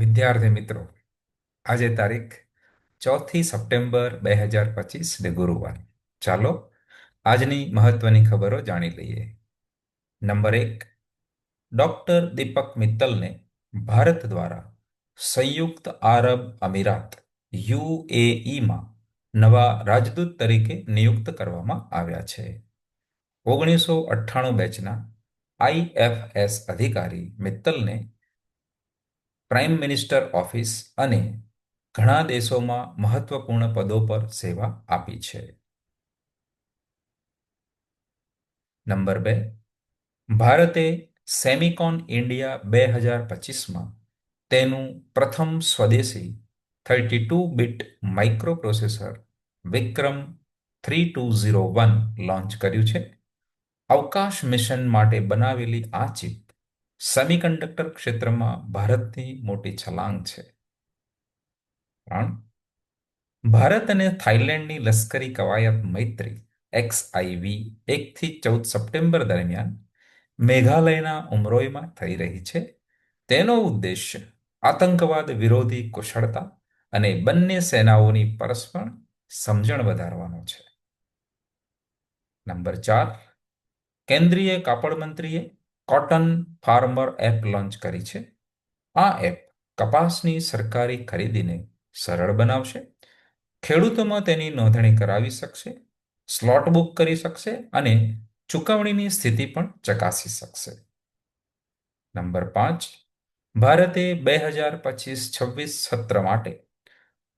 વિદ્યાર્થી મિત્રો, આજે તારીખ ચોથી સપ્ટેમ્બર બે હજાર પચીસ ને ગુરુવાર. ચાલો આજની મહત્વની ખબરો જાણી લઈએ. નંબર એક, ડોક્ટર દીપક મિત્તલને ભારત દ્વારા સંયુક્ત આરબ અમીરાત, યુએઈમાં નવા રાજદૂત તરીકે નિયુક્ત કરવામાં આવ્યા છે. ઓગણીસો અઠ્ઠાણું બેચના આઈએફએસ અધિકારી મિત્તલને પ્રાઇમ મિનિસ્ટર ઓફિસ અને ઘણા દેશોમાં મહત્વપૂર્ણ પદો પર સેવા આપી છે. નંબર બે. ભારતે સેમિકોન ઇન્ડિયા બે હજાર પચીસમાં તેનું પ્રથમ સ્વદેશી thirty two bit micro processor Vikram three two zero one launch કર્યું છે. અવકાશ મિશન માટે બનાવેલી આ ચિપ સેમિકન્ડક્ટર ક્ષેત્રમાં ભારતની મોટી છલાંગ છે. ત્રણ ભારત અને થાઇલેન્ડની લશ્કરી કવાયત મૈત્રી એક્સઆઈવી એકથી ચૌદ સપ્ટેમ્બર દરમિયાન મેઘાલયના ઉમરોઈમાં થઈ રહી છે. તેનો ઉદ્દેશ્ય આતંકવાદ વિરોધી કુશળતા અને બંને સેનાઓની પરસ્પર સમજણ વધારવાનો છે. નંબર ચાર, કેન્દ્રીય કાપડ મંત્રીએ કોટન ફાર્મર એપ લોન્ચ કરી છે. આ એપ કપાસની સરકારી ખરીદીને સરળ બનાવશે. ખેડૂતોમાં તેની નોંધણી કરાવી શકશે સ્લોટ બુક કરી શકશે અને ચુકવણીની સ્થિતિ પણ ચકાસી શકશે. નંબર પાંચ, ભારતે બે હજાર પચીસ છવ્વીસ સત્ર માટે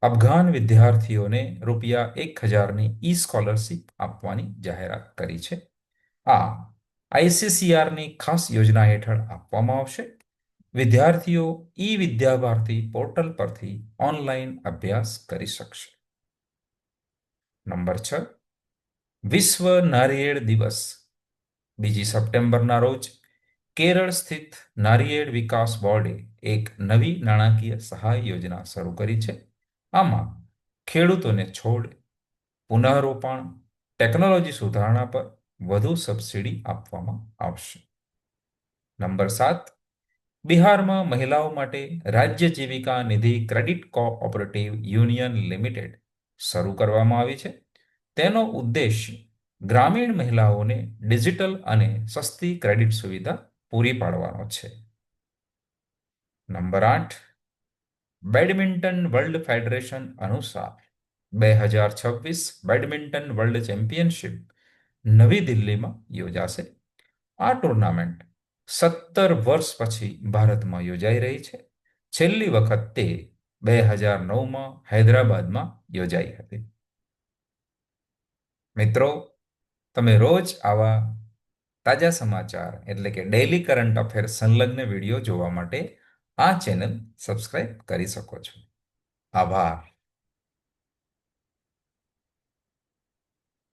અફઘાન વિદ્યાર્થીઓને રૂપિયા એક હજારની ઈ સ્કોલરશીપ આપવાની જાહેરાત કરી છે. આ આઈસીસીઆરની ખાસ યોજના હેઠળ આપવામાં આવશે. વિદ્યાર્થીઓ ઈ વિદ્યાભારતી પોર્ટલ પરથી ઓનલાઈન અભ્યાસ કરી શકશે. નંબર છ. વિશ્વ નારિયેળ દિવસ. બીજી સપ્ટેમ્બરના રોજ કેરળ સ્થિત નારિયેળ વિકાસ બોર્ડે એક નવી નાણાકીય સહાય યોજના શરૂ કરી છે. આમાં ખેડૂતોને છોડ, પુનઃરોપણ, ટેકનોલોજી સુધારણા પર વધુ સબસિડી આપવામાં આવશે. નંબર સાત, બિહારમાં મહિલાઓ માટે રાજ્ય Jeevika Nidhi credit cooperative union limited શરૂ કરવામાં આવી છે. તેનો ઉદ્દેશ ગ્રામીણ મહિલાઓને ડિજિટલ અને સસ્તી ક્રેડિટ સુવિધા પૂરી પાડવાનો છે. નંબર આઠ, બેડમિન્ટન વર્લ્ડ ફેડરેશન અનુસાર બે હજાર છવ્વીસ બેડમિન્ટન વર્લ્ડ ચેમ્પિયનશિપ નવી દિલ્હીમાં યોજાશે. આ ટુર્નામેન્ટ સત્તર વર્ષ પછી ભારતમાં યોજાઈ રહી છે. છેલ્લી વખત તે બે હજાર નવમાં હૈદરાબાદમાં યોજાઈ હતી. મિત્રો, તમે રોજ આવા તાજા સમાચાર એટલે કે ડેઇલી કરંટ અફેર સંલગ્ન વીડિયો જોવા માટે આ ચેનલ સબસ્ક્રાઇબ કરી શકો છો. આભાર.